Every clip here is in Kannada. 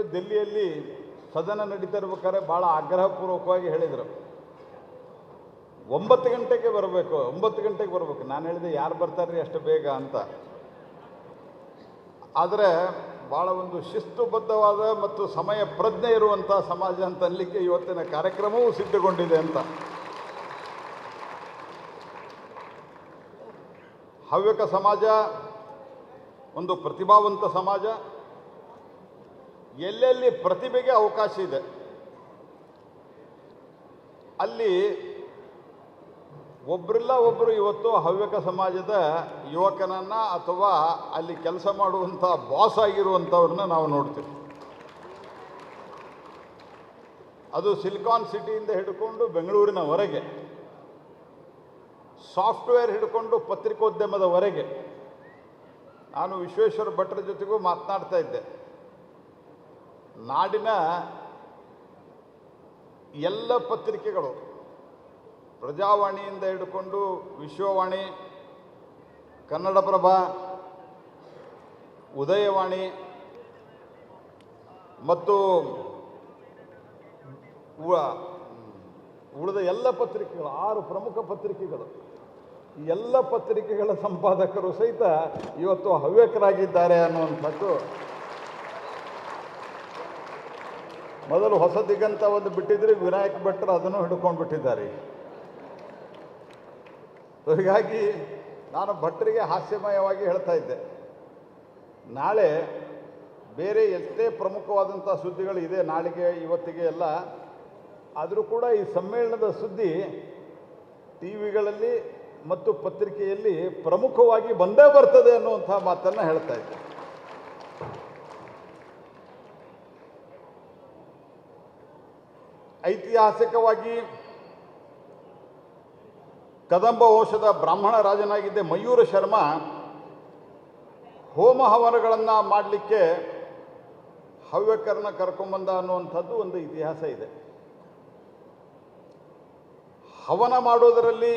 ಅವರು ದಿಲ್ಲಿಯಲ್ಲಿ ಸದನ ನಡೀತಾ ಇರ್ಬೇಕಾದ್ರೆ ಭಾಳ ಆಗ್ರಹಪೂರ್ವಕವಾಗಿ ಹೇಳಿದರು. ಒಂಬತ್ತು ಗಂಟೆಗೆ ಬರಬೇಕು, ಒಂಬತ್ತು ಗಂಟೆಗೆ ಬರಬೇಕು. ನಾನು ಹೇಳಿದೆ, ಯಾರು ಬರ್ತಾರ್ರಿ ಅಷ್ಟು ಬೇಗ ಅಂತ. ಆದರೆ ಭಾಳ ಒಂದು ಶಿಸ್ತುಬದ್ಧವಾದ ಮತ್ತು ಸಮಯ ಪ್ರಜ್ಞೆ ಇರುವಂಥ ಸಮಾಜ ಅಂತ ಅನ್ಲಿಕ್ಕೆ ಇವತ್ತಿನ ಕಾರ್ಯಕ್ರಮವೂ ಸಿದ್ಧಗೊಂಡಿದೆ ಅಂತ. ಹವ್ಯಕ ಸಮಾಜ, ಒಂದು ಪ್ರತಿಭಾವಂತ ಸಮಾಜ ಎಲ್ಲೆಲ್ಲಿ ಪ್ರತಿಭೆಗೆ ಅವಕಾಶ ಇದೆ, ಅಲ್ಲಿ ಒಬ್ಬರಿಲ್ಲ ಒಬ್ಬರು ಇವತ್ತು ಹವ್ಯಕ ಸಮಾಜದ ಯುವಕನನ್ನ ಅಥವಾ ಅಲ್ಲಿ ಕೆಲಸ ಮಾಡುವಂಥ ಬಾಸ್ ಆಗಿರುವಂಥವ್ರನ್ನ ನಾವು ನೋಡ್ತೀವಿ. ಅದು ಸಿಲಿಕಾನ್ ಸಿಟಿಯಿಂದ ಹಿಡ್ಕೊಂಡು ಬೆಂಗಳೂರಿನವರೆಗೆ ಸಾಫ್ಟ್ವೇರ್ ಹಿಡ್ಕೊಂಡು ಪತ್ರಿಕೋದ್ಯಮದವರೆಗೆ. ನಾನು ವಿಶ್ವೇಶ್ವರ ಭಟ್ರ ಜೊತೆಗೂ ಮಾತನಾಡ್ತಾ ಇದ್ದೆ. ನಾಡಿನ ಎಲ್ಲ ಪತ್ರಿಕೆಗಳು ಪ್ರಜಾವಾಣಿಯಿಂದ ಹಿಡ್ಕೊಂಡು ವಿಶ್ವವಾಣಿ, ಕನ್ನಡಪ್ರಭ, ಉದಯವಾಣಿ ಮತ್ತು ಉಳಿದ ಎಲ್ಲ ಪತ್ರಿಕೆಗಳು, ಆರು ಪ್ರಮುಖ ಪತ್ರಿಕೆಗಳು ಎಲ್ಲ ಪತ್ರಿಕೆಗಳ ಸಂಪಾದಕರು ಸಹಿತ ಇವತ್ತು ಹವ್ಯಕರಾಗಿದ್ದಾರೆ ಅನ್ನುವಂಥದ್ದು ಮೊದಲು ಹೊಸ ದಿಗಂತ ಒಂದು ಬಿಟ್ಟಿದ್ರೆ ವಿನಾಯಕ್ ಭಟ್ರು ಅದನ್ನು ಹಿಡ್ಕೊಂಡು ಬಿಟ್ಟಿದ್ದಾರೆ ಸೊ, ಹೀಗಾಗಿ ನಾನು ಭಟ್ರಿಗೆ ಹಾಸ್ಯಮಯವಾಗಿ ಹೇಳ್ತಾ ಇದ್ದೆ. ನಾಳೆ ಬೇರೆ ಎಷ್ಟೇ ಪ್ರಮುಖವಾದಂಥ ಸುದ್ದಿಗಳು ಇದೆ ನಾಳೆಗೆ, ಇವತ್ತಿಗೆ ಎಲ್ಲ, ಆದರೂ ಕೂಡ ಈ ಸಮ್ಮೇಳನದ ಸುದ್ದಿ ಟಿ ವಿಗಳಲ್ಲಿ ಮತ್ತು ಪತ್ರಿಕೆಯಲ್ಲಿ ಪ್ರಮುಖವಾಗಿ ಬಂದೇ ಬರ್ತದೆ ಅನ್ನುವಂಥ ಮಾತನ್ನು ಹೇಳ್ತಾ ಇದ್ದೆ. ಐತಿಹಾಸಿಕವಾಗಿ ಕದಂಬ ವಂಶದ ಬ್ರಾಹ್ಮಣ ರಾಜನಾಗಿದ್ದ ಮಯೂರ ಶರ್ಮ ಹೋಮ ಹವನಗಳನ್ನು ಮಾಡಲಿಕ್ಕೆ ಹವ್ಯಕರನ್ನ ಕರ್ಕೊಂಬಂದ ಅನ್ನುವಂಥದ್ದು ಒಂದು ಇತಿಹಾಸ ಇದೆ. ಹವನ ಮಾಡೋದರಲ್ಲಿ,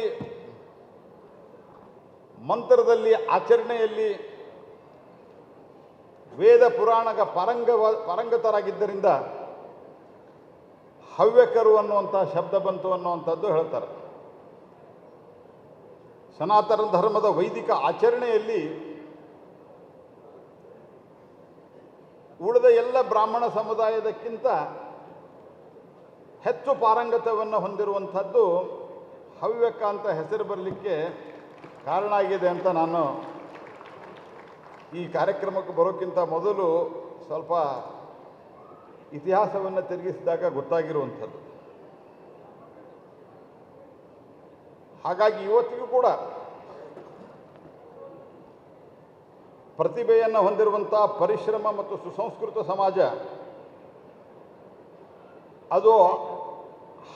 ಮಂತ್ರದಲ್ಲಿ, ಆಚರಣೆಯಲ್ಲಿ ವೇದ ಪುರಾಣಗ ಪರಂಗ ಪರಂಗತರಾಗಿದ್ದರಿಂದ ಹವ್ಯಕರು ಅನ್ನುವಂಥ ಶಬ್ದ ಬಂತು ಅನ್ನುವಂಥದ್ದು ಹೇಳ್ತಾರೆ. ಸನಾತನ ಧರ್ಮದ ವೈದಿಕ ಆಚರಣೆಯಲ್ಲಿ ಉಳಿದ ಎಲ್ಲ ಬ್ರಾಹ್ಮಣ ಸಮುದಾಯದಕ್ಕಿಂತ ಹೆಚ್ಚು ಪಾರಂಗತವನ್ನು ಹೊಂದಿರುವಂಥದ್ದು ಹವ್ಯಕ ಅಂತ ಹೆಸರು ಬರಲಿಕ್ಕೆ ಕಾರಣ ಆಗಿದೆ ಅಂತ ನಾನು ಈ ಕಾರ್ಯಕ್ರಮಕ್ಕೆ ಬರೋಕ್ಕಿಂತ ಮೊದಲು ಸ್ವಲ್ಪ ಇತಿಹಾಸವನ್ನು ತಿರುಗಿಸಿದಾಗ ಗೊತ್ತಾಗಿರುವಂಥದ್ದು. ಹಾಗಾಗಿ ಇವತ್ತಿಗೂ ಕೂಡ ಪ್ರತಿಭೆಯನ್ನು ಹೊಂದಿರುವಂಥ ಪರಿಶ್ರಮ ಮತ್ತು ಸುಸಂಸ್ಕೃತ ಸಮಾಜ, ಅದು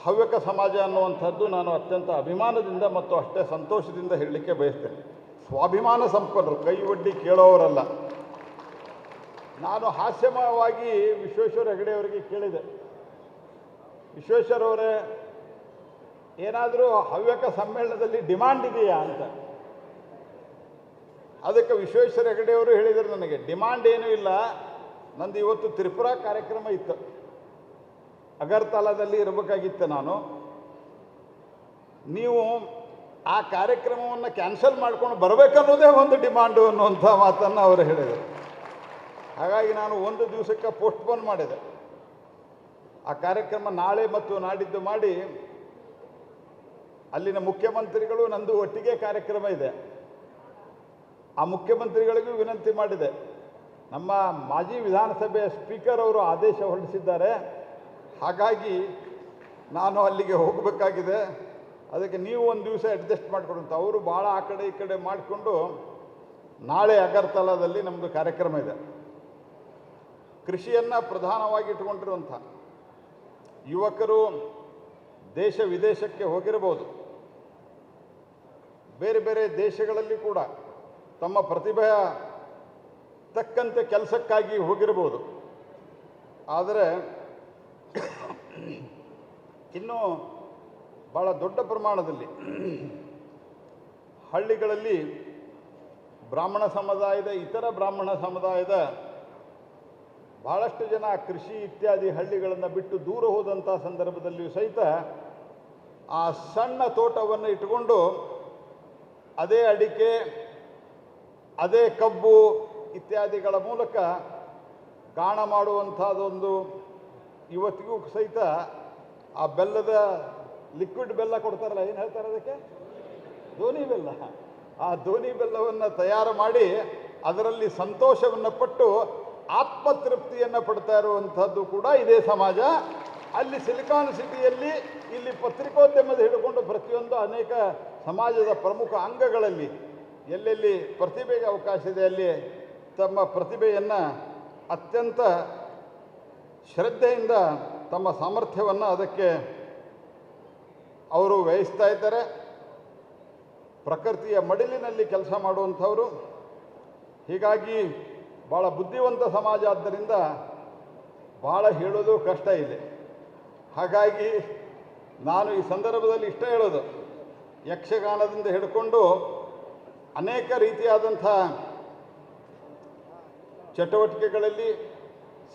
ಹವ್ಯಕ ಸಮಾಜ ಅನ್ನುವಂಥದ್ದು ನಾನು ಅತ್ಯಂತ ಅಭಿಮಾನದಿಂದ ಮತ್ತು ಅಷ್ಟೇ ಸಂತೋಷದಿಂದ ಹೇಳಲಿಕ್ಕೆ ಬಯಸ್ತೇನೆ. ಸ್ವಾಭಿಮಾನ ಸಂಪನ್ನರು ಕೈ ಒಡ್ಡಿ ಕೇಳೋವರಲ್ಲ. ನಾನು ಹಾಸ್ಯಮಯವಾಗಿ ವಿಶ್ವೇಶ್ವರ ಹೆಗಡೆ ಅವರಿಗೆ ಕೇಳಿದೆ. ವಿಶ್ವೇಶ್ವರ ಅವರೇ ಏನಾದರೂ ಹವ್ಯಕ ಸಮ್ಮೇಳನದಲ್ಲಿ ಡಿಮಾಂಡ್ ಇದೆಯಾ ಅಂತ. ಅದಕ್ಕೆ ವಿಶ್ವೇಶ್ವರ ಹೆಗಡೆ ಅವರು ಹೇಳಿದರು ನನಗೆ, ಡಿಮಾಂಡ್ ಏನೂ ಇಲ್ಲ. ನಂದು ಇವತ್ತು ತ್ರಿಪುರಾ ಕಾರ್ಯಕ್ರಮ ಇತ್ತು. ಅಗರ್ತಲಾದಲ್ಲಿ ಇರಬೇಕಾಗಿತ್ತು ನಾನು. ನೀವು ಆ ಕಾರ್ಯಕ್ರಮವನ್ನು ಕ್ಯಾನ್ಸಲ್ ಮಾಡ್ಕೊಂಡು ಬರಬೇಕನ್ನೋದೇ ಒಂದು ಡಿಮಾಂಡು ಅನ್ನುವಂಥ ಮಾತನ್ನು ಅವರು ಹೇಳಿದರು. ಹಾಗಾಗಿ ನಾನು ಒಂದು ದಿವಸಕ್ಕೆ ಪೋಸ್ಟ್ಪೋನ್ ಮಾಡಿದೆ. ಆ ಕಾರ್ಯಕ್ರಮ ನಾಳೆ ಮತ್ತು ನಾಡಿದ್ದು ಮಾಡಿ ಅಲ್ಲಿನ ಮುಖ್ಯಮಂತ್ರಿಗಳು ನಂದು ಒಟ್ಟಿಗೆ ಕಾರ್ಯಕ್ರಮ ಇದೆ. ಆ ಮುಖ್ಯಮಂತ್ರಿಗಳಿಗೂ ವಿನಂತಿ ಮಾಡಿದೆ. ನಮ್ಮ ಮಾಜಿ ವಿಧಾನಸಭೆಯ ಸ್ಪೀಕರ್ ಅವರು ಆದೇಶ ಹೊರಡಿಸಿದ್ದಾರೆ. ಹಾಗಾಗಿ ನಾನು ಅಲ್ಲಿಗೆ ಹೋಗಬೇಕಾಗಿದೆ. ಅದಕ್ಕೆ ನೀವು ಒಂದು ದಿವಸ ಅಡ್ಜಸ್ಟ್ ಮಾಡಿಕೊಡುವಂತ. ಅವರು ಭಾಳ ಆ ಕಡೆ ಈ ಕಡೆ ಮಾಡಿಕೊಂಡು ನಾಳೆ ಅಗರ್ತಲಾದಲ್ಲಿ ನಮ್ಮದು ಕಾರ್ಯಕ್ರಮ ಇದೆ. ಕೃಷಿಯನ್ನು ಪ್ರಧಾನವಾಗಿ ಇಟ್ಕೊಂಡಿರುವಂಥ ಯುವಕರು ದೇಶ ವಿದೇಶಕ್ಕೆ ಹೋಗಿರಬಹುದು ಬೇರೆ ಬೇರೆ ದೇಶಗಳಲ್ಲಿ ಕೂಡ ತಮ್ಮ ಪ್ರತಿಭೆಯ ತಕ್ಕಂತೆ ಕೆಲಸಕ್ಕಾಗಿ ಹೋಗಿರಬಹುದು ಆದರೆ ಇನ್ನೂ ಭಾಳ ದೊಡ್ಡ ಪ್ರಮಾಣದಲ್ಲಿ ಹಳ್ಳಿಗಳಲ್ಲಿ ಬ್ರಾಹ್ಮಣ ಸಮುದಾಯದ, ಇತರ ಬ್ರಾಹ್ಮಣ ಸಮುದಾಯದ ಬಹಳಷ್ಟು ಜನ ಕೃಷಿ ಇತ್ಯಾದಿ ಹಳ್ಳಿಗಳನ್ನು ಬಿಟ್ಟು ದೂರ ಹೋದಂಥ ಸಂದರ್ಭದಲ್ಲಿಯೂ ಸಹಿತ ಆ ಸಣ್ಣ ತೋಟವನ್ನು ಇಟ್ಟುಕೊಂಡು ಅದೇ ಅಡಿಕೆ, ಅದೇ ಕಬ್ಬು ಇತ್ಯಾದಿಗಳ ಮೂಲಕ ಗಾಣ ಮಾಡುವಂಥದ್ದೊಂದು ಇವತ್ತಿಗೂ ಸಹಿತ ಆ ಬೆಲ್ಲದ ಲಿಕ್ವಿಡ್ ಬೆಲ್ಲ ಕೊಡ್ತಾರಲ್ಲ, ಏನು ಹೇಳ್ತಾರೆ ಅದಕ್ಕೆ? ಧೋನಿ ಬೆಲ್ಲ. ಆ ಧೋನಿ ಬೆಲ್ಲವನ್ನು ತಯಾರು ಮಾಡಿ ಅದರಲ್ಲಿ ಸಂತೋಷವನ್ನು ಪಟ್ಟು ಆತ್ಮತೃಪ್ತಿಯನ್ನು ಪಡ್ತಾ ಇರುವಂಥದ್ದು ಕೂಡ ಇದೇ ಸಮಾಜ. ಅಲ್ಲಿ ಸಿಲಿಕಾನ್ ಸಿಟಿಯಲ್ಲಿ ಇಲ್ಲಿ ಪತ್ರಿಕೋದ್ಯಮದ ಹಿಡ್ಕೊಂಡು ಪ್ರತಿಯೊಂದು ಅನೇಕ ಸಮಾಜದ ಪ್ರಮುಖ ಅಂಗಗಳಲ್ಲಿ ಎಲ್ಲೆಲ್ಲಿ ಪ್ರತಿಭೆಗೆ ಅವಕಾಶ ಇದೆ, ಅಲ್ಲಿ ತಮ್ಮ ಪ್ರತಿಭೆಯನ್ನು ಅತ್ಯಂತ ಶ್ರದ್ಧೆಯಿಂದ ತಮ್ಮ ಸಾಮರ್ಥ್ಯವನ್ನು ಅದಕ್ಕೆ ಅವರು ವ್ಯಯಿಸ್ತಾ ಇದ್ದಾರೆ. ಪ್ರಕೃತಿಯ ಮಡಿಲಿನಲ್ಲಿ ಕೆಲಸ ಮಾಡುವಂಥವರು. ಹೀಗಾಗಿ ಭಾಳ ಬುದ್ಧಿವಂತ ಸಮಾಜ ಆದ್ದರಿಂದ ಭಾಳ ಹೇಳೋದು ಕಷ್ಟ ಇದೆ. ಹಾಗಾಗಿ ನಾನು ಈ ಸಂದರ್ಭದಲ್ಲಿ ಇಷ್ಟ ಹೇಳೋದು, ಯಕ್ಷಗಾನದಿಂದ ಹಿಡ್ಕೊಂಡು ಅನೇಕ ರೀತಿಯಾದಂಥ ಚಟುವಟಿಕೆಗಳಲ್ಲಿ,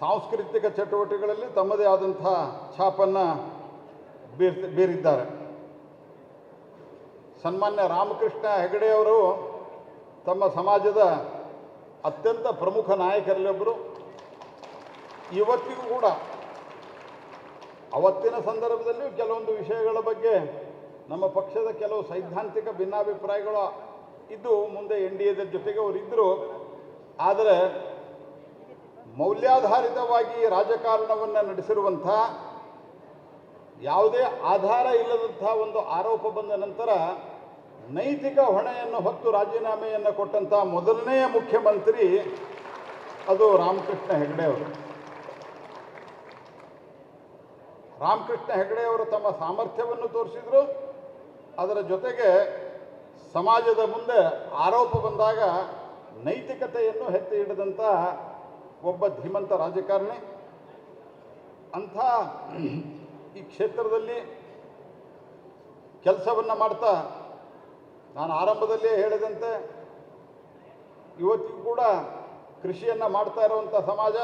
ಸಾಂಸ್ಕೃತಿಕ ಚಟುವಟಿಕೆಗಳಲ್ಲಿ ತಮ್ಮದೇ ಆದಂಥ ಛಾಪನ್ನು ಬೀರ್ ಬೀರಿದ್ದಾರೆ. ಸನ್ಮಾನ್ಯ ರಾಮಕೃಷ್ಣ ಹೆಗಡೆಯವರು ತಮ್ಮ ಸಮಾಜದ ಅತ್ಯಂತ ಪ್ರಮುಖ ನಾಯಕರಲ್ಲೊಬ್ಬರು ಇವತ್ತಿಗೂ ಕೂಡ ಅವತ್ತಿನ ಸಂದರ್ಭದಲ್ಲಿ ಕೆಲವೊಂದು ವಿಷಯಗಳ ಬಗ್ಗೆ ನಮ್ಮ ಪಕ್ಷದ ಕೆಲವು ಸೈದ್ಧಾಂತಿಕ ಭಿನ್ನಾಭಿಪ್ರಾಯಗಳು ಇದ್ದು ಮುಂದೆ ಎನ್ ಡಿ ಎದ ಜೊತೆಗೆ ಅವರಿದ್ದರು ಆದರೆ ಮೌಲ್ಯಾಧಾರಿತವಾಗಿ ರಾಜಕಾರಣವನ್ನು ನಡೆಸಿರುವಂಥ ಯಾವುದೇ ಆಧಾರ ಇಲ್ಲದಂಥ ಒಂದು ಆರೋಪ ಬಂದ ನಂತರ ನೈತಿಕ ಹೊಣೆಯನ್ನು ಹೊತ್ತು ರಾಜೀನಾಮೆಯನ್ನು ಕೊಟ್ಟಂಥ ಮೊದಲನೆಯ ಮುಖ್ಯಮಂತ್ರಿ ಅದು ರಾಮಕೃಷ್ಣ ಹೆಗಡೆ ಅವರು. ರಾಮಕೃಷ್ಣ ಹೆಗಡೆ ಅವರು ತಮ್ಮ ಸಾಮರ್ಥ್ಯವನ್ನು ತೋರಿಸಿದರು. ಅದರ ಜೊತೆಗೆ ಸಮಾಜದ ಮುಂದೆ ಆರೋಪ ಬಂದಾಗ ನೈತಿಕತೆಯನ್ನು ಎತ್ತಿ ಹಿಡಿದಂಥ ಒಬ್ಬ ಧೀಮಂತ ರಾಜಕಾರಣಿ. ಅಂಥ ಈ ಕ್ಷೇತ್ರದಲ್ಲಿ ಕೆಲಸವನ್ನು ಮಾಡ್ತಾ ನಾನು ಆರಂಭದಲ್ಲೇ ಹೇಳಿದಂತೆ, ಇವತ್ತಿಗೂ ಕೂಡ ಕೃಷಿಯನ್ನು ಮಾಡ್ತಾ ಇರುವಂಥ ಸಮಾಜ,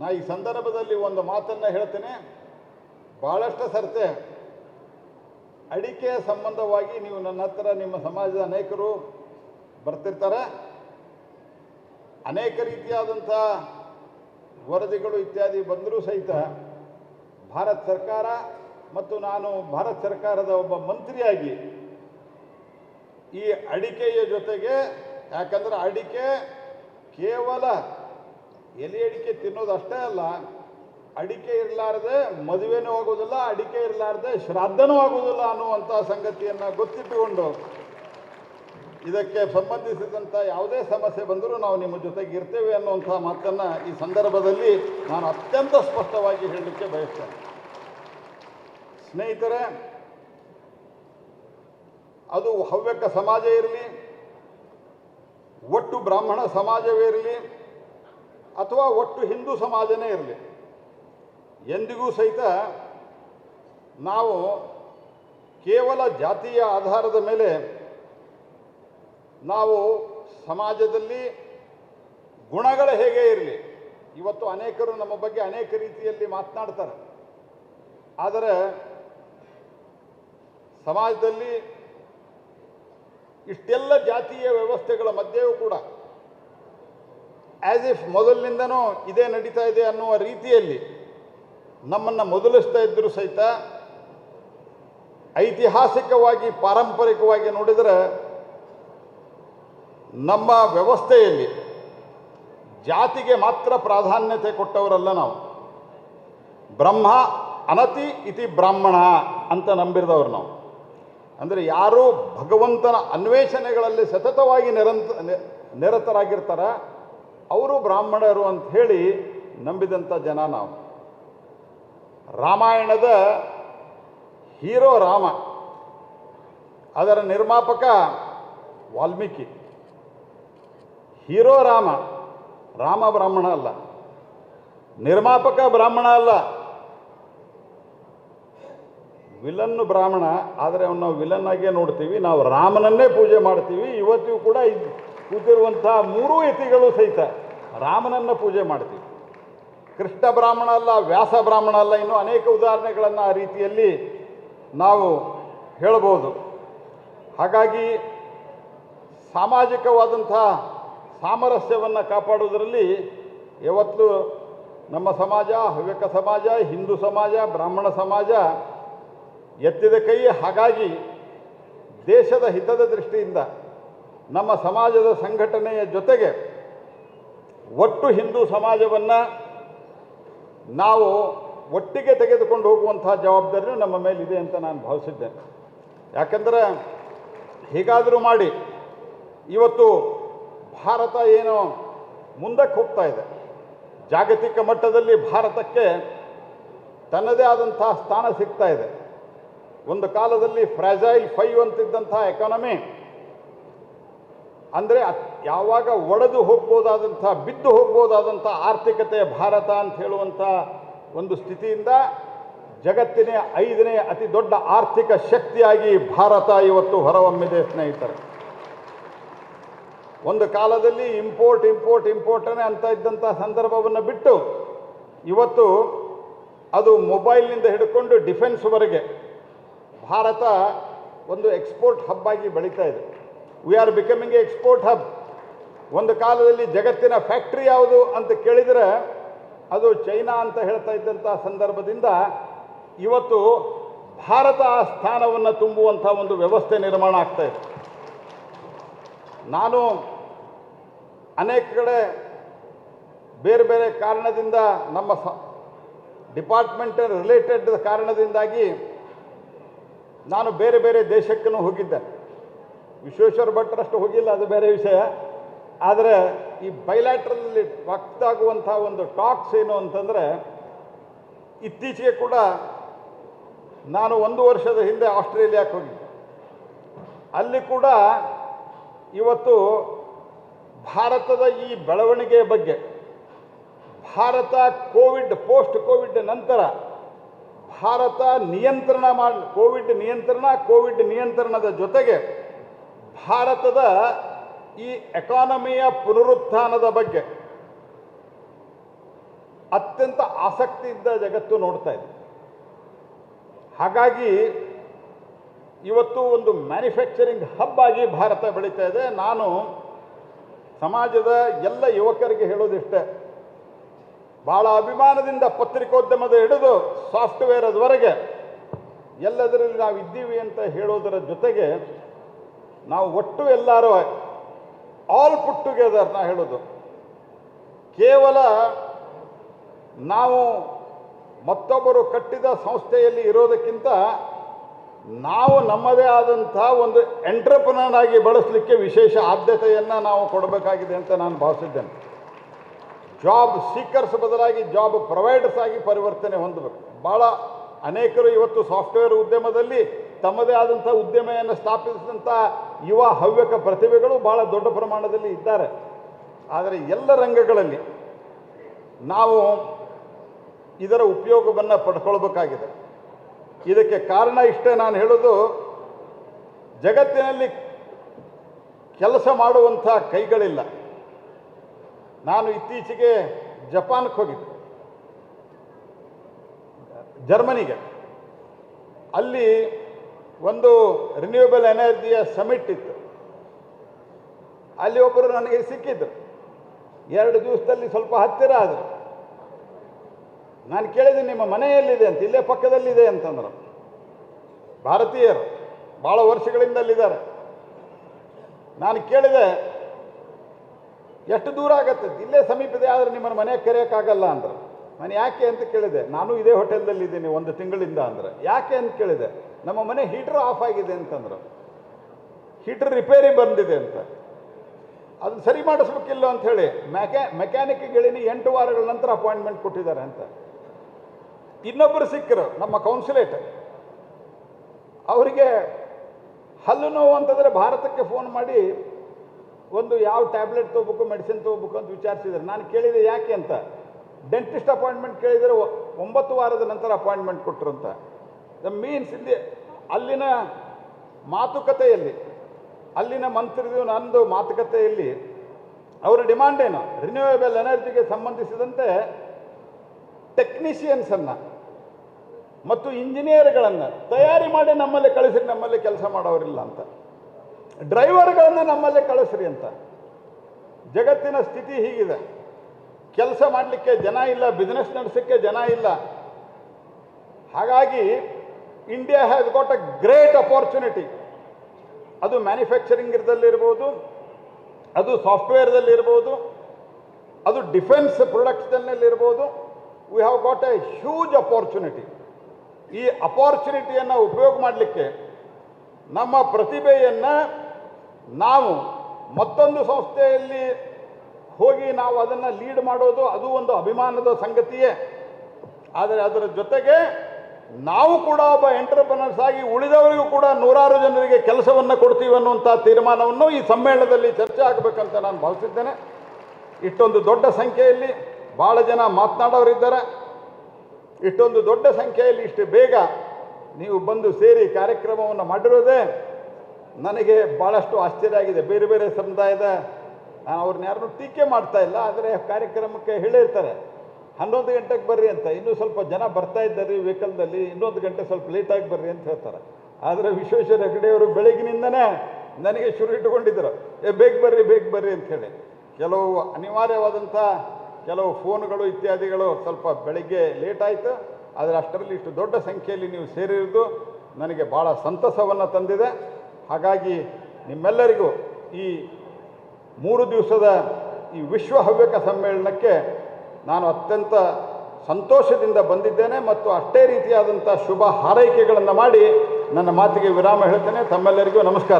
ನಾ ಈ ಸಂದರ್ಭದಲ್ಲಿ ಒಂದು ಮಾತನ್ನು ಹೇಳ್ತೇನೆ. ಭಾಳಷ್ಟು ಸರ್ತೆ ಅಡಿಕೆ ಸಂಬಂಧವಾಗಿ ನೀವು ನನ್ನ ಹತ್ರ ನಿಮ್ಮ ಸಮಾಜದ ಅನೇಕರು ಬರ್ತಿರ್ತಾರೆ. ಅನೇಕ ರೀತಿಯಾದಂಥ ವರದಿಗಳು ಇತ್ಯಾದಿ ಬಂದರೂ ಸಹಿತ ಭಾರತ ಸರ್ಕಾರ ಮತ್ತು ನಾನು ಭಾರತ ಸರ್ಕಾರದ ಒಬ್ಬ ಮಂತ್ರಿಯಾಗಿ ಈ ಅಡಿಕೆಯ ಜೊತೆಗೆ, ಯಾಕಂದ್ರೆ ಅಡಿಕೆ ಕೇವಲ ಎಲೆ ಅಡಿಕೆ ತಿನ್ನೋದು ಅಷ್ಟೇ ಅಲ್ಲ, ಅಡಿಕೆ ಇರಲಾರ್ದೆ ಮದುವೆನೂ ಆಗೋದಿಲ್ಲ, ಅಡಿಕೆ ಇರಲಾರ್ದೆ ಶ್ರಾದ್ದನೂ ಆಗೋದಿಲ್ಲ ಅನ್ನುವಂಥ ಸಂಗತಿಯನ್ನು ಗೊತ್ತಿಟ್ಟುಕೊಂಡು ಇದಕ್ಕೆ ಸಂಬಂಧಿಸಿದಂಥ ಯಾವುದೇ ಸಮಸ್ಯೆ ಬಂದರೂ ನಾವು ನಿಮ್ಮ ಜೊತೆಗೆ ಇರ್ತೇವೆ ಅನ್ನುವಂಥ ಮಾತನ್ನು ಈ ಸಂದರ್ಭದಲ್ಲಿ ನಾನು ಅತ್ಯಂತ ಸ್ಪಷ್ಟವಾಗಿ ಹೇಳಲಿಕ್ಕೆ ಬಯಸ್ತೇನೆ. ಸ್ನೇಹಿತರೆ ಅದು ಹವ್ಯಕ ಸಮಾಜ ಇರಲಿ, ಒಟ್ಟು ಬ್ರಾಹ್ಮಣ ಸಮಾಜವೇ ಇರಲಿ, ಅಥವಾ ಒಟ್ಟು ಹಿಂದೂ ಸಮಾಜನೇ ಇರಲಿ. ಎಂದಿಗೂ ಸಹಿತ ನಾವು ಕೇವಲ ಜಾತಿಯ ಆಧಾರದ ಮೇಲೆ ನಾವು ಸಮಾಜದಲ್ಲಿ ಗುಣಗಳು ಹೇಗೆ ಇರಲಿ. ಇವತ್ತು ಅನೇಕರು ನಮ್ಮ ಬಗ್ಗೆ ಅನೇಕ ರೀತಿಯಲ್ಲಿ ಮಾತನಾಡ್ತಾರೆ. ಆದರೆ ಸಮಾಜದಲ್ಲಿ ಇಷ್ಟೆಲ್ಲ ಜಾತೀಯ ವ್ಯವಸ್ಥೆಗಳ ಮಧ್ಯೆಯೂ ಕೂಡ ಆ್ಯಸ್ ಇಫ್ ಮೊದಲಿನಿಂದನೂ ಇದೇ ನಡೀತಾ ಇದೆ ಅನ್ನುವ ರೀತಿಯಲ್ಲಿ ನಮ್ಮನ್ನು ಮೊದಲಿಸ್ತಾ ಇದ್ದರೂ ಸಹಿತ ಐತಿಹಾಸಿಕವಾಗಿ, ಪಾರಂಪರಿಕವಾಗಿ ನೋಡಿದರೆ ನಮ್ಮ ವ್ಯವಸ್ಥೆಯಲ್ಲಿ ಜಾತಿಗೆ ಮಾತ್ರ ಪ್ರಾಧಾನ್ಯತೆ ಕೊಟ್ಟವರಲ್ಲ ನಾವು. ಬ್ರಹ್ಮ ಅನತಿ ಇತಿ ಬ್ರಾಹ್ಮಣ ಅಂತ ನಂಬಿರದವರು ನಾವು. ಅಂದರೆ ಯಾರು ಭಗವಂತನ ಅನ್ವೇಷಣೆಗಳಲ್ಲಿ ಸತತವಾಗಿ ನಿರಂತ ನಿರತರಾಗಿರ್ತಾರ, ಅವರು ಬ್ರಾಹ್ಮಣರು ಅಂತ ಹೇಳಿ ನಂಬಿದಂಥ ಜನ ನಾವು. ರಾಮಾಯಣದ ಹೀರೋ ರಾಮ, ಅದರ ನಿರ್ಮಾಪಕ ವಾಲ್ಮೀಕಿ. ಹೀರೋ ರಾಮ ರಾಮ ಬ್ರಾಹ್ಮಣ ಅಲ್ಲ. ನಿರ್ಮಾಪಕ ಬ್ರಾಹ್ಮಣ ಅಲ್ಲ. ವಿಲನ್ನು ಬ್ರಾಹ್ಮಣ, ಆದರೆ ಅವನ್ನ ನಾವು ವಿಲನ್ ನೋಡ್ತೀವಿ. ನಾವು ರಾಮನನ್ನೇ ಪೂಜೆ ಮಾಡ್ತೀವಿ. ಇವತ್ತಿಗೂ ಕೂಡ ಕೂತಿರುವಂಥ ಮೂರೂ ಯತಿಗಳು ಸಹಿತ ರಾಮನನ್ನು ಪೂಜೆ ಮಾಡ್ತೀವಿ. ಕೃಷ್ಣ ಬ್ರಾಹ್ಮಣ ಅಲ್ಲ, ವ್ಯಾಸ ಬ್ರಾಹ್ಮಣ ಅಲ್ಲ, ಇನ್ನೂ ಅನೇಕ ಉದಾಹರಣೆಗಳನ್ನು ಆ ರೀತಿಯಲ್ಲಿ ನಾವು ಹೇಳಬಹುದು ಹಾಗಾಗಿ ಸಾಮಾಜಿಕವಾದಂಥ ಸಾಮರಸ್ಯವನ್ನು ಕಾಪಾಡುವುದರಲ್ಲಿ ಯಾವತ್ತೂ ನಮ್ಮ ಸಮಾಜ, ಹವ್ಯಕ ಸಮಾಜ, ಹಿಂದೂ ಸಮಾಜ, ಬ್ರಾಹ್ಮಣ ಸಮಾಜ ಎತ್ತಿದ ಕೈ ಹಾಗಾಗಿ ದೇಶದ ಹಿತದ ದೃಷ್ಟಿಯಿಂದ ನಮ್ಮ ಸಮಾಜದ ಸಂಘಟನೆಯ ಜೊತೆಗೆ ಒಟ್ಟು ಹಿಂದೂ ಸಮಾಜವನ್ನು ನಾವು ಒಟ್ಟಿಗೆ ತೆಗೆದುಕೊಂಡು ಹೋಗುವಂತಹ ಜವಾಬ್ದಾರಿಯೂ ನಮ್ಮ ಮೇಲಿದೆ ಅಂತ ನಾನು ಭಾವಿಸಿದ್ದೇನೆ. ಯಾಕಂದರೆ ಹೀಗಾದರೂ ಮಾಡಿ ಇವತ್ತು ಭಾರತ ಏನು ಮುಂದಕ್ಕೆ ಹೋಗ್ತಾ ಇದೆ. ಜಾಗತಿಕ ಮಟ್ಟದಲ್ಲಿ ಭಾರತಕ್ಕೆ ತನ್ನದೇ ಆದಂತಹ ಸ್ಥಾನ ಸಿಗ್ತಾ ಇದೆ. ಒಂದು ಕಾಲದಲ್ಲಿ ಫ್ರಾಜೈಲ್ ಫೈವ್ ಅಂತಿದ್ದಂಥ ಎಕಾನಮಿ, ಅಂದರೆ ಯಾವಾಗ ಒಡೆದು ಹೋಗ್ಬೋದಾದಂಥ, ಬಿದ್ದು ಹೋಗ್ಬೋದಾದಂಥ ಆರ್ಥಿಕತೆ ಭಾರತ ಅಂತ ಹೇಳುವಂಥ ಒಂದು ಸ್ಥಿತಿಯಿಂದ ಜಗತ್ತಿನ ಐದನೇ ಅತಿ ದೊಡ್ಡ ಆರ್ಥಿಕ ಶಕ್ತಿಯಾಗಿ ಭಾರತ ಇವತ್ತು ಹೊರಹೊಮ್ಮಿದೆ ಸ್ನೇಹಿತರೆ. ಒಂದು ಕಾಲದಲ್ಲಿ ಇಂಪೋರ್ಟ್ ಇಂಪೋರ್ಟ್ ಇಂಪೋರ್ಟನೇ ಅಂತ ಇದ್ದಂಥ ಸಂದರ್ಭವನ್ನು ಬಿಟ್ಟು ಇವತ್ತು ಅದು ಮೊಬೈಲ್ನಿಂದ ಹಿಡ್ಕೊಂಡು ಡಿಫೆನ್ಸ್ವರೆಗೆ ಭಾರತ ಒಂದು ಎಕ್ಸ್ಪೋರ್ಟ್ ಹಬ್ ಆಗಿ ಬೆಳೀತಾ ಇದೆ. We are becoming a export hub ಒಂದು ಕಾಲದಲ್ಲಿ ಜಗತ್ತಿನ ಫ್ಯಾಕ್ಟ್ರಿ ಯಾವುದು ಅಂತ ಕೇಳಿದರೆ ಅದು ಚೈನಾ ಅಂತ ಹೇಳ್ತಾ ಇದ್ದಂಥ ಸಂದರ್ಭದಿಂದ ಇವತ್ತು ಭಾರತ ಆ ಸ್ಥಾನವನ್ನು ತುಂಬುವಂಥ ಒಂದು ವ್ಯವಸ್ಥೆ ನಿರ್ಮಾಣ ಆಗ್ತಾ ಇದೆ. ನಾನು ಅನೇಕ ಕಡೆ ಬೇರೆ ಬೇರೆ ಕಾರಣದಿಂದ ನಮ್ಮ ಸ ಡಿಪಾರ್ಟ್ಮೆಂಟ್ ರಿಲೇಟೆಡ್ ಕಾರಣದಿಂದಾಗಿ ನಾನು ಬೇರೆ ಬೇರೆ ದೇಶಕ್ಕೂ ಹೋಗಿದ್ದೆ. ವಿಶ್ವೇಶ್ವರ ಭಟ್ರಷ್ಟು ಹೋಗಿಲ್ಲ, ಅದು ಬೇರೆ ವಿಷಯ. ಆದರೆ ಈ ಬೈಲ್ಯಾಟ್ರಲ್ಲಿ ವಕ್ತಾಗುವಂಥ ಒಂದು ಟಾಕ್ಸ್ ಏನು ಅಂತಂದರೆ, ಇತ್ತೀಚೆಗೆ ಕೂಡ ನಾನು ಒಂದು ವರ್ಷದ ಹಿಂದೆ ಆಸ್ಟ್ರೇಲಿಯಾಕ್ಕೆ ಹೋಗಿದ್ದೆ. ಅಲ್ಲಿ ಕೂಡ ಇವತ್ತು ಭಾರತದ ಈ ಬೆಳವಣಿಗೆಯ ಬಗ್ಗೆ, ಭಾರತ ಕೋವಿಡ್ ಪೋಸ್ಟ್ ಕೋವಿಡ್ ನಂತರ ಭಾರತ ನಿಯಂತ್ರಣ ಮಾಡಿ, ಕೋವಿಡ್ ನಿಯಂತ್ರಣ, ಕೋವಿಡ್ ನಿಯಂತ್ರಣದ ಜೊತೆಗೆ ಭಾರತದ ಈ ಎಕಾನಮಿಯ ಪುನರುತ್ಥಾನದ ಬಗ್ಗೆ ಅತ್ಯಂತ ಆಸಕ್ತಿಯಿಂದ ಜಗತ್ತು ನೋಡ್ತಾ ಇದೆ. ಹಾಗಾಗಿ ಇವತ್ತು ಒಂದು ಮ್ಯಾನುಫ್ಯಾಕ್ಚರಿಂಗ್ ಹಬ್ ಆಗಿ ಭಾರತ ಬೆಳೀತಾ ಇದೆ. ನಾನು ಸಮಾಜದ ಎಲ್ಲ ಯುವಕರಿಗೆ ಹೇಳೋದಿಷ್ಟೇ ಭಾಳ ಅಭಿಮಾನದಿಂದ ಪತ್ರಿಕೋದ್ಯಮದ ಹಿಡಿದು ಸಾಫ್ಟ್ವೇರ್ ಅದುವರೆಗೆ ಎಲ್ಲದರಲ್ಲಿ ನಾವು ಇದ್ದೀವಿ ಅಂತ ಹೇಳೋದರ ಜೊತೆಗೆ ನಾವು ಒಟ್ಟು ಎಲ್ಲರೂ ಆಲ್ ಪುಟ್ ಟುಗೆದರ್ ನಾ ಹೇಳೋದು. ಕೇವಲ ನಾವು ಮತ್ತೊಬ್ಬರು ಕಟ್ಟಿದ ಸಂಸ್ಥೆಯಲ್ಲಿ ಇರೋದಕ್ಕಿಂತ ನಾವು ನಮ್ಮದೇ ಆದಂಥ ಒಂದು ಎಂಟ್ರಪ್ರನರ್ ಆಗಿ ಬಳಸಲಿಕ್ಕೆ ವಿಶೇಷ ಆದ್ಯತೆಯನ್ನು ನಾವು ಕೊಡಬೇಕಾಗಿದೆ ಅಂತ ನಾನು ಭಾವಿಸಿದ್ದೇನೆ. ಜಾಬ್ ಸೀಕರ್ಸ್ ಬದಲಾಗಿ ಜಾಬ್ ಪ್ರೊವೈಡರ್ಸ್ ಆಗಿ ಪರಿವರ್ತನೆ ಹೊಂದಬೇಕು. ಭಾಳ ಅನೇಕರು ಇವತ್ತು ಸಾಫ್ಟ್ವೇರ್ ಉದ್ಯಮದಲ್ಲಿ ತಮ್ಮದೇ ಆದಂಥ ಉದ್ಯಮೆಯನ್ನು ಸ್ಥಾಪಿಸಿದಂಥ ಯುವ ಹವ್ಯಕ ಪ್ರತಿಭೆಗಳು ಭಾಳ ದೊಡ್ಡ ಪ್ರಮಾಣದಲ್ಲಿ ಇದ್ದಾರೆ. ಆದರೆ ಎಲ್ಲ ರಂಗಗಳಲ್ಲಿ ನಾವು ಇದರ ಉಪಯೋಗವನ್ನು ಪಡ್ಕೊಳ್ಬೇಕಾಗಿದೆ. ಇದಕ್ಕೆ ಕಾರಣ ಇಷ್ಟೇ ನಾನು ಹೇಳೋದು, ಜಗತ್ತಿನಲ್ಲಿ ಕೆಲಸ ಮಾಡುವಂಥ ಕೈಗಳಿಲ್ಲ. ನಾನು ಇತ್ತೀಚೆಗೆ ಜಪಾನ್ಗೆ ಹೋಗಿದ್ದೆ. ಜರ್ಮನಿಗೆ. ಅಲ್ಲಿ ಒಂದು ರಿನ್ಯೂಯಬಲ್ ಎನರ್ಜಿಯ ಸಮಿಟ್ ಇತ್ತು. ಅಲ್ಲಿ ಒಬ್ಬರು ನನಗೆ ಸಿಕ್ಕಿದ್ರು. ಎರಡು ದಿವಸದಲ್ಲಿ ಸ್ವಲ್ಪ ಹತ್ತಿರ ಆದರು. ನಾನು ಕೇಳಿದೆ, ನಿಮ್ಮ ಮನೆಯಲ್ಲಿದೆ ಅಂತ? ಇಲ್ಲೇ ಪಕ್ಕದಲ್ಲಿದೆ ಅಂತಂದರು. ಭಾರತೀಯರು. ಭಾಳ ವರ್ಷಗಳಿಂದ ಅಲ್ಲಿದ್ದಾರೆ ನಾನು ಕೇಳಿದೆ ಎಷ್ಟು ದೂರ ಆಗತ್ತೆ? ಇಲ್ಲೇ ಸಮೀಪದೆ ಆದರೆ ನಿಮ್ಮನ್ನು ಮನೆಗೆ ಕರೆಯೋಕ್ಕಾಗಲ್ಲ ಅಂದರು. ನಾನು ಯಾಕೆ ಅಂತ ಕೇಳಿದೆ. ನಾನು ಇದೇ ಹೋಟೆಲ್ದಲ್ಲಿ ಇದ್ದೀನಿ ಒಂದು ತಿಂಗಳಿಂದ ಅಂದ್ರೆ. ಯಾಕೆ ಅಂತ ಕೇಳಿದೆ. ನಮ್ಮ ಮನೆ ಹೀಟ್ರ್ ಆಫ್ ಆಗಿದೆ ಅಂತಂದರು. ಹೀಟ್ರ್ ರಿಪೇರಿ ಬಂದಿದೆ ಅಂತ. ಅದು ಸರಿ ಮಾಡಿಸ್ಬೇಕಿಲ್ಲ ಅಂತ ಹೇಳಿ ಮೆಕ್ಯಾ ಮೆಕ್ಯಾನಿಕ್ ಹೇಳಿನಿ ಎಂಟು ವಾರಗಳ ನಂತರ ಅಪಾಯಿಂಟ್ಮೆಂಟ್ ಕೊಟ್ಟಿದ್ದಾರೆ ಅಂತ. ಇನ್ನೊಬ್ಬರು ಸಿಕ್ಕರು, ನಮ್ಮ ಕೌನ್ಸಿಲೇಟ್. ಅವರಿಗೆ ಹಲ್ಲು ನೋವು ಅಂತಂದರೆ ಭಾರತಕ್ಕೆ ಫೋನ್ ಮಾಡಿ ಒಂದು ಯಾವ ಟ್ಯಾಬ್ಲೆಟ್ ತೊಗೋಬೇಕು, ಮೆಡಿಸಿನ್ ತೊಗೋಬೇಕು ಅಂತ ವಿಚಾರಿಸಿದ್ರು. ನಾನು ಕೇಳಿದೆ, ಯಾಕೆ ಅಂತ? ಡೆಂಟಿಸ್ಟ್ ಅಪಾಯಿಂಟ್ಮೆಂಟ್ ಕೇಳಿದರೆ ಒಂಬತ್ತು ವಾರದ ನಂತರ ಅಪಾಯಿಂಟ್ಮೆಂಟ್ ಕೊಟ್ಟರು ಅಂತ ದ ಮೀನ್ಸ್ ಇಲ್ಲಿ ಅಲ್ಲಿನ ಮಾತುಕತೆಯಲ್ಲಿ, ಅಲ್ಲಿನ ಮಂತ್ರಿದು ನಂದು ಮಾತುಕತೆಯಲ್ಲಿ, ಅವರ ಡಿಮಾಂಡ್ ಏನು? ರಿನ್ಯೂವೇಬಲ್ ಎನರ್ಜಿಗೆ ಸಂಬಂಧಿಸಿದಂತೆ ಟೆಕ್ನಿಷಿಯನ್ಸನ್ನು ಮತ್ತು ಇಂಜಿನಿಯರ್ಗಳನ್ನು ತಯಾರಿ ಮಾಡಿ ನಮ್ಮಲ್ಲಿ ಕಳಿಸಿ, ನಮ್ಮಲ್ಲಿ ಕೆಲಸ ಮಾಡೋರಿಲ್ಲ ಅಂತ. ಡ್ರೈವರ್ಗಳನ್ನು ನಮ್ಮಲ್ಲೇ ಕಳಿಸ್ರಿ ಅಂತ. ಜಗತ್ತಿನ ಸ್ಥಿತಿ ಹೀಗಿದೆ. ಕೆಲಸ ಮಾಡಲಿಕ್ಕೆ ಜನ ಇಲ್ಲ ಬಿಸ್ನೆಸ್ ನಡೆಸಕ್ಕೆ ಜನ ಇಲ್ಲ. ಹಾಗಾಗಿ India has got a great opportunity ಅದು ಮ್ಯಾನುಫ್ಯಾಕ್ಚರಿಂಗ್ ಮ್ಯಾನುಫ್ಯಾಕ್ಚರಿಂಗ್ದಲ್ಲಿರ್ಬೋದು ಅದು ಸಾಫ್ಟ್ವೇರ್ದಲ್ಲಿರ್ಬೋದು ಅದು defence ಪ್ರೊಡಕ್ಟ್ಸ್ನಲ್ಲಿರ್ಬೋದು we have got a huge opportunity ಈ ಅಪಾರ್ಚುನಿಟಿಯನ್ನು ಉಪಯೋಗ ಮಾಡಲಿಕ್ಕೆ ನಮ್ಮ ಪ್ರತಿಭೆಯನ್ನು ನಾವು ಮತ್ತೊಂದು ಸಂಸ್ಥೆಯಲ್ಲಿ ಹೋಗಿ ನಾವು ಅದನ್ನು ಲೀಡ್ ಮಾಡೋದು ಅದು ಒಂದು ಅಭಿಮಾನದ ಸಂಗತಿಯೇ. ಆದರೆ ಅದರ ಜೊತೆಗೆ ನಾವು ಕೂಡ ಒಬ್ಬ ಎಂಟರ್ಪ್ರನರ್ಸ್ ಆಗಿ ಉಳಿದವರಿಗೂ ಕೂಡ ನೂರಾರು ಜನರಿಗೆ ಕೆಲಸವನ್ನು ಕೊಡ್ತೀವಿ ಅನ್ನುವಂಥ ತೀರ್ಮಾನವನ್ನು ಈ ಸಮ್ಮೇಳನದಲ್ಲಿ ಚರ್ಚೆ ಆಗಬೇಕಂತ ನಾನು ಭಾವಿಸಿದ್ದೇನೆ ಇಷ್ಟೊಂದು ದೊಡ್ಡ ಸಂಖ್ಯೆಯಲ್ಲಿ ಭಾಳ ಜನ ಮಾತನಾಡೋರಿದ್ದಾರೆ ಇಷ್ಟೊಂದು ದೊಡ್ಡ ಸಂಖ್ಯೆಯಲ್ಲಿ ಇಷ್ಟು ಬೇಗ ನೀವು ಬಂದು ಸೇರಿ ಕಾರ್ಯಕ್ರಮವನ್ನು ಮಾಡಿರೋದೇ ನನಗೆ ಭಾಳಷ್ಟು ಆಶ್ಚರ್ಯ ಆಗಿದೆ. ಬೇರೆ ಬೇರೆ ಸಮುದಾಯದ ನಾನು ಅವ್ರನ್ನ ಯಾರನ್ನೂ ಟೀಕೆ ಮಾಡ್ತಾ ಇಲ್ಲ, ಆದರೆ ಕಾರ್ಯಕ್ರಮಕ್ಕೆ ಹೇಳಿರ್ತಾರೆ ಹನ್ನೊಂದು ಗಂಟೆಗೆ ಬರ್ರಿ ಅಂತ. ಇನ್ನೂ ಸ್ವಲ್ಪ ಜನ ಬರ್ತಾ ಇದ್ದಾರೆ ವೆಹಿಕಲ್ದಲ್ಲಿ ಇನ್ನೊಂದು ಗಂಟೆ ಸ್ವಲ್ಪ ಲೇಟಾಗಿ ಬರ್ರಿ ಅಂತ ಹೇಳ್ತಾರೆ. ಆದರೆ ವಿಶ್ವೇಶ್ವರ ಹೆಗಡೆಯವರು ಬೆಳಗಿನಿಂದನೇ ನನಗೆ ಶುರು ಇಟ್ಟುಕೊಂಡಿದ್ದರು. ಏ, ಬೇಗ ಬರ್ರಿ ಬೇಗ ಬರ್ರಿ ಅಂಥೇಳಿ ಕೆಲವು ಅನಿವಾರ್ಯವಾದಂಥ ಕೆಲವು ಫೋನ್ಗಳು ಇತ್ಯಾದಿಗಳು ಸ್ವಲ್ಪ ಬೆಳಗ್ಗೆ ಲೇಟ್ ಆಯಿತು. ಆದರೆ ಅಷ್ಟರಲ್ಲಿ ಇಷ್ಟು ದೊಡ್ಡ ಸಂಖ್ಯೆಯಲ್ಲಿ ನೀವು ಸೇರಿರುವುದು ನನಗೆ ಭಾಳ ಸಂತಸವನ್ನು ತಂದಿದೆ. ಹಾಗಾಗಿ ನಿಮ್ಮೆಲ್ಲರಿಗೂ ಈ ಮೂರು ದಿವಸದ ಈ ವಿಶ್ವ ಹವ್ಯಕ ಸಮ್ಮೇಳನಕ್ಕೆ ನಾನು ಅತ್ಯಂತ ಸಂತೋಷದಿಂದ ಬಂದಿದ್ದೇನೆ ಮತ್ತು ಅಷ್ಟೇ ರೀತಿಯಾದಂಥ ಶುಭ ಹಾರೈಕೆಗಳನ್ನು ಮಾಡಿ ನನ್ನ ಮಾತಿಗೆ ವಿರಾಮ ಹೇಳ್ತೇನೆ. ತಮ್ಮೆಲ್ಲರಿಗೂ ನಮಸ್ಕಾರ.